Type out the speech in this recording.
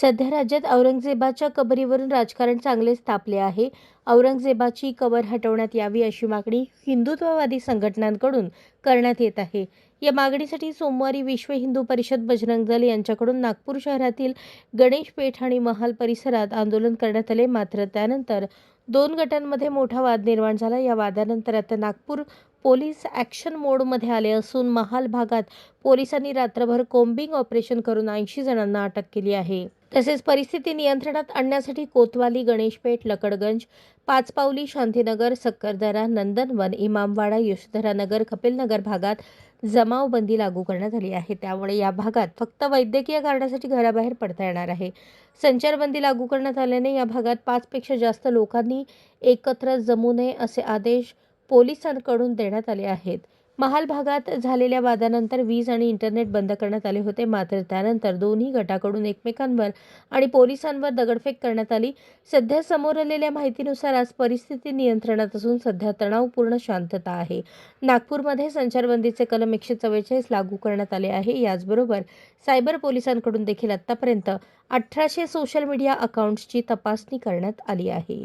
सध्या राज्यात औरंगजेबाच्या कबरीवरून राजकारण चांगलेच तापले आहे. औरंगजेबाची कबर हटवण्यात यावी अशी मागणी हिंदुत्ववादी संघटनांकडून करण्यात येत आहे. या मागणीसाठी सोमवारी विश्व हिंदू परिषद बजरंग दल यांच्याकडून नागपूर शहरातील गणेश पेठ आणि महाल परिसरात आंदोलन करण्यात आले. मात्र त्यानंतर दोन गटांमध्ये मोठा वाद निर्माण झाला. या वादानंतर आता नागपूर पोलीस ॲक्शन मोडमध्ये आले असून महाल भागात पोलिसांनी रात्रभर कोम्बिंग ऑपरेशन करून ऐंशी जणांना अटक केली आहे. तसेच परिस्थिती नियंत्रणात आणण्यासाठी कोतवाली गणेशपेठ लकडगंज पाचपावली शांतीनगर सक्करदरा नंदनवन इमामवाडा यशोधरानगर कपिलनगर भागात जमावबंदी लागू करण्यात आली आहे. त्यामुळे या भागात फक्त वैद्यकीय कारणासाठी घराबाहेर पडता येणार आहे. संचारबंदी लागू करण्यात आल्याने या भागात पाचपेक्षा जास्त लोकांनी एकत्र जमू नये असे आदेश पोलिसांकडून देण्यात आले आहेत. महाल भागात झालेल्या वादानंतर वीज आणि इंटरनेट बंद करण्यात आले होते. मात्र त्यानंतर दोन्ही गटाकडून एकमेकांवर आणि पोलिसांवर दगडफेक करण्यात आली. सध्या समोर आलेल्या माहितीनुसार आज परिस्थिती नियंत्रणात असून सध्या तणावपूर्ण शांतता आहे. नागपूरमध्ये संचारबंदीचे कलम एकशे चव्वेचाळीस लागू करण्यात आले आहे. याचबरोबर सायबर पोलिसांकडून देखील आतापर्यंत अठराशे सोशल मीडिया अकाउंट्सची तपासणी करण्यात आली आहे.